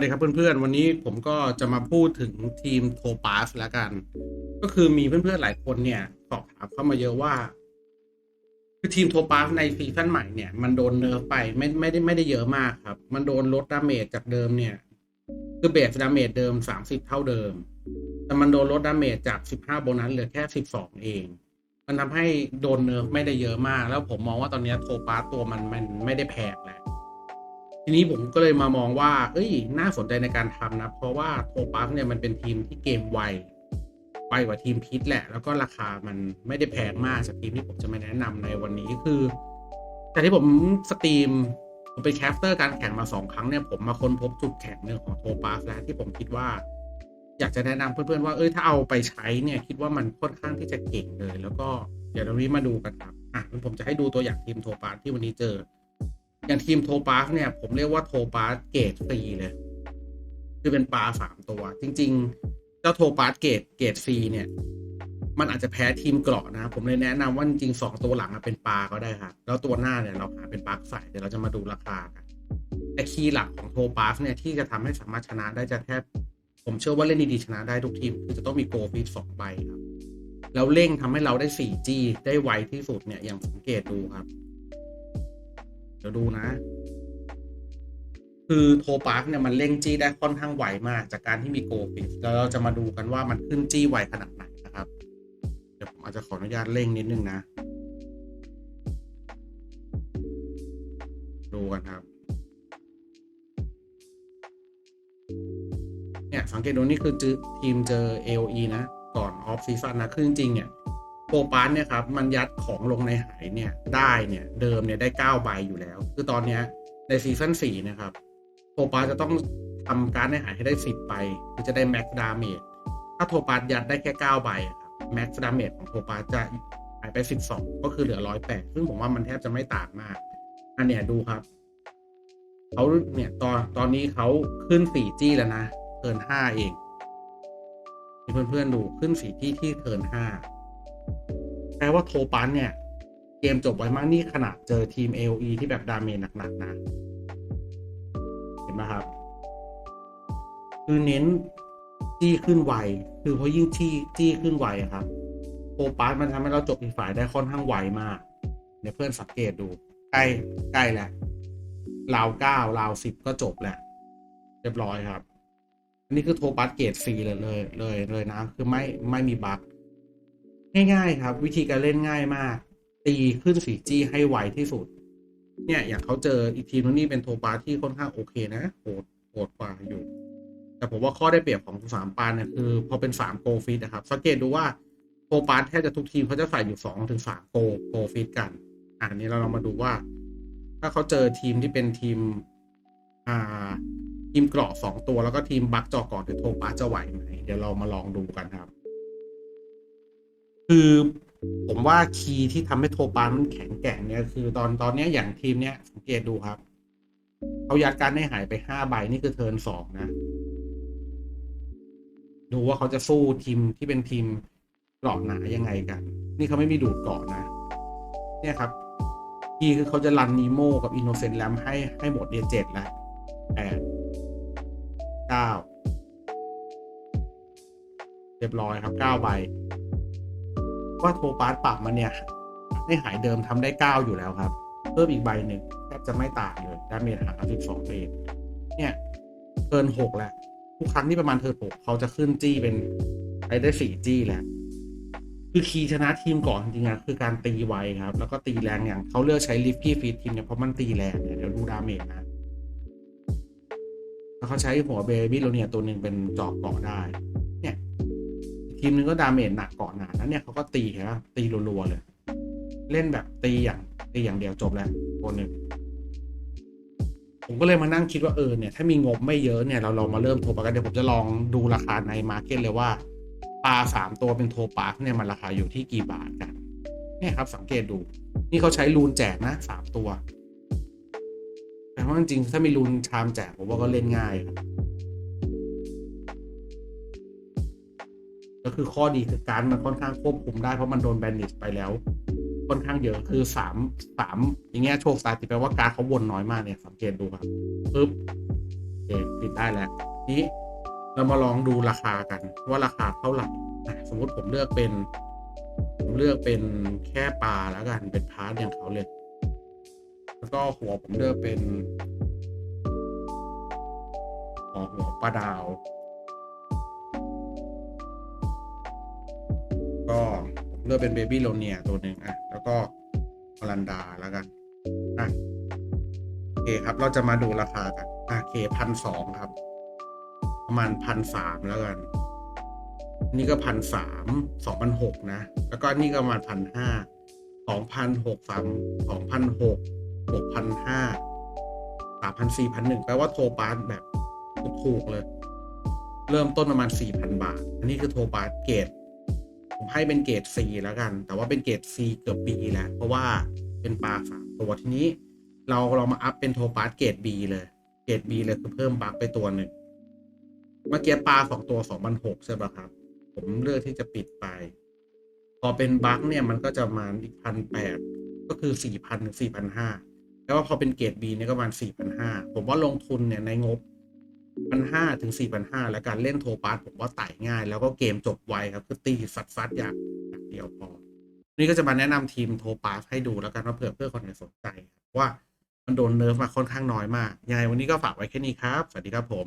วัสดีครับเพื่อนๆ วันนี้ผมก็จะมาพูดถึงทีมโทปาสแล้วกัน ก็คือมีเพื่อนๆหลายคนเนี่ยสอบถามเข้ามาเยอะว่า คือทีมโทปาสในซีซั่นใหม่เนี่ย มันโดนเนิร์ฟไปไม่ไม่ได้ไม่ได้เยอะมากครับ มันโดนลดดาเมจจากเดิมเนี่ย คือเบสดาเมจเดิมสามสิบเท่าเดิม แต่มันโดนลดดาเมจจากสิบห้าโบนัสเหลือแค่สิบสองเอง มันทำให้โดนเนิร์ฟไม่ได้เยอะมาก แล้วผมมองว่าตอนนี้โทปาสตัวมันมันไม่ได้แพงแล้ว ทีนี้ผมก็เลยมามองว่า เอ้ย น่าสนใจในการทำนะ เพราะว่าโทปัสเนี่ยมันเป็นทีมที่เกมไว ไวกว่าทีมพิษแหละ แล้วก็ราคามันไม่ได้แพงมากจากทีมที่ผมจะมาแนะนำในวันนี้คือจากที่ผมสตรีมผมไปแคสเตอร์การแข่งมาสองครั้งเนี่ยผมมาค้นพบจุดแข็งหนึ่งของโทปัสแล้วที่ผมคิดว่า อยากจะแนะนำเพื่อนๆว่าเอ้ยถ้าเอาไปใช้เนี่ยคิดว่ามันค่อนข้างที่จะเก่งเลย แล้วก็เดี๋ยวเรานี้มาดูกันครับอะผมจะให้ดูตัวอย่างทีมโทปัสที่วันนี้เจอ อย่างทีมโทปาสเนี่ย ผมเรียกว่าโทปาสเกรดฟรีเลย คือเป็นปลาสามตัว จริง ๆ เจ้าโทปาสเกรดเกรดฟรีเนี่ย มันอาจจะแพ้ทีมเกราะนะ ผมเลยแนะนำว่าจริงๆสองตัวหลังเป็นปลาก็ได้ครับ แล้วตัวหน้าเนี่ยเราหาเป็นปลาใส่เดี๋ยวเราจะมาดูราคากันแต่คีย์หลักของโทปาสเนี่ยที่จะทำให้สามารถชนะได้จะแทบผมเชื่อว่าเล่นดีๆชนะได้ทุกทีม คือจะต้องมีโกฟิตสองใบครับแล้วเร่งทำให้เราได้ 4G ได้ไวที่สุดเนี่ยอย่างสังเกตดูครับ เดี๋ยวดูนะ คือโทปาร์กเนี่ยมันเร่งจี้ได้ค่อนข้างไวมากจากการที่มีโกฟิสแล้วเราจะมาดูกันว่ามันขึ้นจี้ไวขนาดไหนนะครับ เดี๋ยวผมอาจจะขออนุญาตเร่งนิดนึงนะ ดูกันครับ เนี่ยสังเกตดูนี่คือทีมเจอ AOE นะ ก่อนออฟซีซันนะคือจริงๆเนี่ย โปปานเนี่ยครับมันยัดของลงในหายเนี่ยได้เนี่ยเดิมเนี่ยได้เก้าใบอยู่แล้ว คือตอนเนี้ยในซีซั่นสี่นะครับโปปาจะต้องทำการในหายให้ได้สิบใบคือจะได้แม็กดาเมจถ้าโทปานยัดได้แค่เก้าใบครับแม็กดาเมจของโทปาจะหายไปสิบสองก็คือเหลือร้อยแปดซึ่งผมว่ามันแทบจะไม่ต่างมาก อันเนี้ยดูครับเขาเนี่ยตอนตอนนี้เขาขึ้นสี่จี้แล้วนะเกินห้าเองเพื่อนๆดูขึ้นสี่ที่ที่เทิร์นห้า แปลว่าโทปันเนี่ย เกมจบไวมากนี่ขนาดเจอทีม AOE ที่แบบดาเมจหนักๆนะ เห็นไหมครับ คือเน้นจี้ขึ้นไว คือเพราะยิ่งจี้จี้ขึ้นไวครับโทปันมันทำให้เราจบอีกฝ่ายได้ค่อนข้างไวมากเดี๋ยวเพื่อนสังเกตดู ใกล้ใกล้แหล้วราวเก้าราวสิบก็จบแหละ เรียบร้อยครับ อันนี้คือโทปัสเกรดฟรีเลยเลยเลยเลยนะ คือไม่ไม่มีบั๊ก ง่ายๆครับ วิธีการเล่นง่ายมาก ตีขึ้นสีจี้ให้ไวที่สุด เนี่ยอย่างเขาเจออีกทีมนึงนี่เป็นโทปัสที่ค่อนข้างโอเคนะโหดโหดกว่าอยู่ แต่ผมว่าข้อได้เปรียบของสามปานเนี่ยคือ พอเป็นสามโกฟิตนะครับ สังเกตดูว่าโทปัสแทบจะทุกทีมเขาจะใส่อยู่สองถึงสามโกโกฟิตกันอ่านี้เราลองมาดูว่า ถ้าเขาเจอทีมที่เป็นทีม อ่าทีมเกราะสองตัวแล้วก็ทีมบัคจอก่อนเดี๋ยวโทปาจะไหวไหมเดี๋ยวเรามาลองดูกันครับ คือผมว่าคีย์ที่ทำให้โทปามันแข็งแกร่งเนี่ยคือตอนตอนนี้อย่างทีมเนี้ยสังเกตดูครับเขายัดการให้หายไปห้าใบนี่คือเทิร์นสองนะ ดูว่าเขาจะสู้ทีมที่เป็นทีมเกราะหนายังไงกัน นี่เขาไม่มีดูดเกาะนะ เนี่ยครับคีย์คือเขาจะรันนีโมกับอินโนเซนต์แลมให้ให้หมดเดียเจ็ดแล้วแปดเก้าเรียบร้อยครับเก้าใบ ว่าโทปาสปรับมันเนี่ย ให้หายเดิมทำได้เก้าอยู่แล้วครับ เพิ่มอีกใบหนึ่งแทบจะไม่ต่างเลยดาเมจหาสิบสองเองเนี่ยเทิร์นหกแหล้วทุกครั้งที่ประมาณเทิร์นหกเขาจะขึ้นจี้เป็นไปได้สี่จี้แล้วคือคีย์ชนะทีมก่อนจริงๆคือการตีไวครับ แล้วก็ตีแรงอย่างเขาเลือกใช้ลิฟกี้ฟีดทีมเนี่ยเพราะมันตีแรงเนี่ยเดี๋ยวดูดาเมจนะแล้วเขาใช้หัวเบบี้โรเนียตัวหนึ่งเป็นจอบเกาะได้ ทีมนึงก็ดาเมจหนักเกาะหนาแล้วเนี่ยเขาก็ตีเห็นปะตีรัวๆเลย เล่นแบบตีอย่างตีอย่างเดียวจบแล้วตัวหนึ่งผมก็เลยมานั่งคิดว่าเออเนี่ยถ้ามีงบไม่เยอะเนี่ยเราลองมาเริ่มโทรปากกันเดี๋ยวผมจะลองดูราคาในมาร์เก็ตเลยว่าปลาสามตัวเป็นโทรปาร์กเนี่ยมันราคาอยู่ที่กี่บาทกันเนี่ยครับสังเกตดู นี่เขาใช้รูนแจกนะสามตัว แต่ว่าจริงๆถ้ามีรูนชามแจกผมว่าก็เล่นง่ายครับ ก็คือข้อดีคือการมันค่อนข้างควบคุมได้เพราะมันโดนแบนดิสไปแล้ว ค่อนข้างเยอะคือสามสามอย่างเงี้ยโชคสตาติแปลว่าการเขาวนน้อยมากเนี่ยสังเกตดูครับปึ๊บเอ็ปิดได้แล้วนี้เรามาลองดูราคากันว่าราคาเท่าไหร่สมมติผมเลือกเป็น ผมเลือกเป็นแค่ปลาแล้วกันเป็นพาร์ทอย่างเขาเลย แล้วก็หัวผมเลือกเป็นหัวปลาดาว ก็เลือกเป็นเบบี้โลเนียตัวหนึ่งอะ แล้วก็อลันดาแล้วกันอะโอเคครับ เราจะมาดูราคากันอะเคพันสองครับ ประมาณพันสามแล้วกัน นี่ก็พันสามสองพันหกนะ แล้วก็นี่ก็ประมาณพันห้าสองพันหกสามสองพันหกหกพันห้าสามพันสี่พันหนึ่งแปลว่าโทรปาสแบบถูกๆเลย เริ่มต้นประมาณสี่พันบาท อันนี้คือโทรปาสเกรด ผมให้เป็นเกรด C แล้วกัน แต่ว่าเป็นเกรด C เกือบ B แล้ว เพราะว่าเป็นปลาสามตัวทีนี้ เราเรามาอัพเป็นโทปาสเกรด B เลย เกรด B เลยคือเพิ่มบัคไปตัวหนึ่งเมื่อกี้ปลาสองตัวสองพันหกใช่ป่ะครับ ผมเลือกที่จะปิดไป พอเป็นบัคเนี่ยมันก็จะมาอีกพันแปดก็คือสี่พันถึงสี่พันห้าแล้วว่าพอเป็นเกรด B เนี่ยก็ประมาณสี่พันห้าผมว่าลงทุนเนี่ยในงบ พันห้าถึงสี่พันห้าและการเล่นโทปาสผมว่าไต่ง่าย แล้วก็เกมจบไวครับคือตีสัดซัดๆอย่างอย่างเดียวพอ นี่ก็จะมาแนะนำทีมโทปาสให้ดูแล้วกันว่าเผื่อเพื่อคนไหนสนใจว่ามันโดนเนิร์ฟมาค่อนข้างน้อยมากยังไงวันนี้ก็ฝากไว้แค่นี้ครับ สวัสดีครับผม